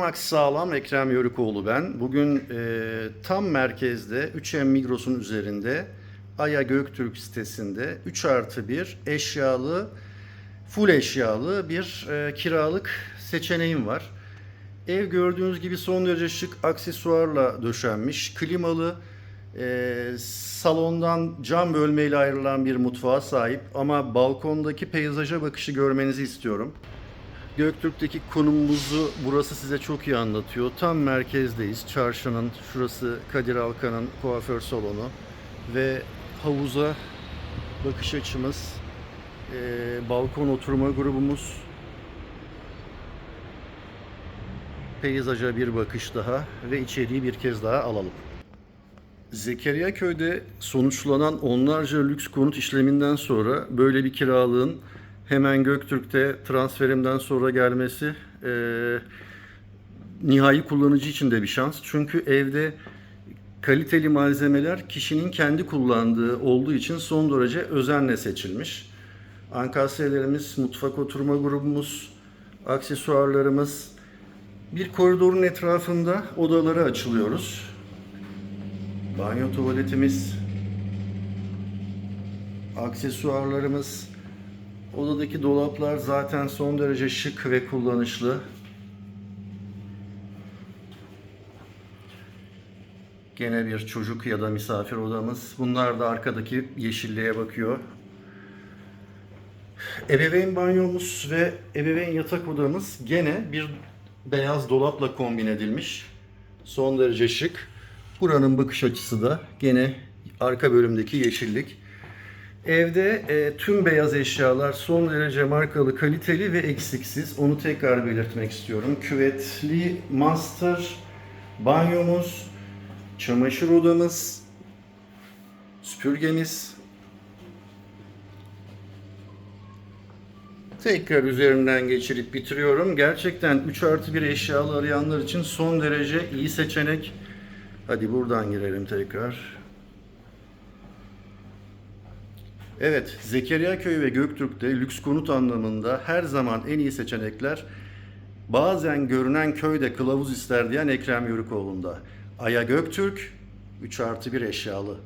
Max Sağlam Ekrem Yörükoğlu ben. Bugün e, tam merkezde 3M Migros'un üzerinde Aya Göktürk sitesinde 3 artı 1 eşyalı, full eşyalı bir e, kiralık seçeneğim var. Ev gördüğünüz gibi son derece şık aksesuarla döşenmiş. Klimalı, e, salondan cam bölmeyle ayrılan bir mutfağa sahip ama balkondaki peyzaja bakışı görmenizi istiyorum. Göktürk'teki konumumuzu burası size çok iyi anlatıyor. Tam merkezdeyiz. Çarşının şurası Kadir Alkan'ın kuaför salonu ve havuza bakış açımız, eee, balkon oturma grubumuz, peyzaja bir bakış daha ve içeriği bir kez daha alalım. Zekeriya Köy'de sonuçlanan onlarca lüks konut işleminden sonra böyle bir kiralığın hemen Göktürk'te transferimden sonra gelmesi eee nihai kullanıcı için de bir şans. Çünkü evde kaliteli malzemeler kişinin kendi kullandığı olduğu için son derece özenle seçilmiş. Ankasyelerimiz, mutfak oturma grubumuz, aksesuarlarımız, bir koridorun etrafında odaları açılıyoruz. Banyo tuvaletimiz, aksesuarlarımız, odadaki dolaplar zaten son derece şık ve kullanışlı. Gene bir çocuk ya da misafir odamız. Bunlar da arkadaki yeşilliğe bakıyor. Ebeveyn banyomuz ve ebeveyn yatak odamız gene bir beyaz dolapla kombin edilmiş. Son derece şık. Buranın bakış açısı da gene arka bölümdeki yeşillik. Evde e, tüm beyaz eşyalar son derece markalı, kaliteli ve eksiksiz. Onu tekrar belirtmek istiyorum. Küvetli master banyomuz, çamaşır odamız, süpürgemiz, Tekrar üzerinden geçirip bitiriyorum. Gerçekten 3 artı 1 eşyalı arayanlar için son derece iyi seçenek. Hadi buradan girelim tekrar. Evet, Zekeriya Köy ve Göktürk'te lüks konut anlamında her zaman en iyi seçenekler bazen görünen köyde kılavuz ister diyen Ekrem Yörükoğlu'nda. Aya Göktürk 3 artı 1 eşyalı.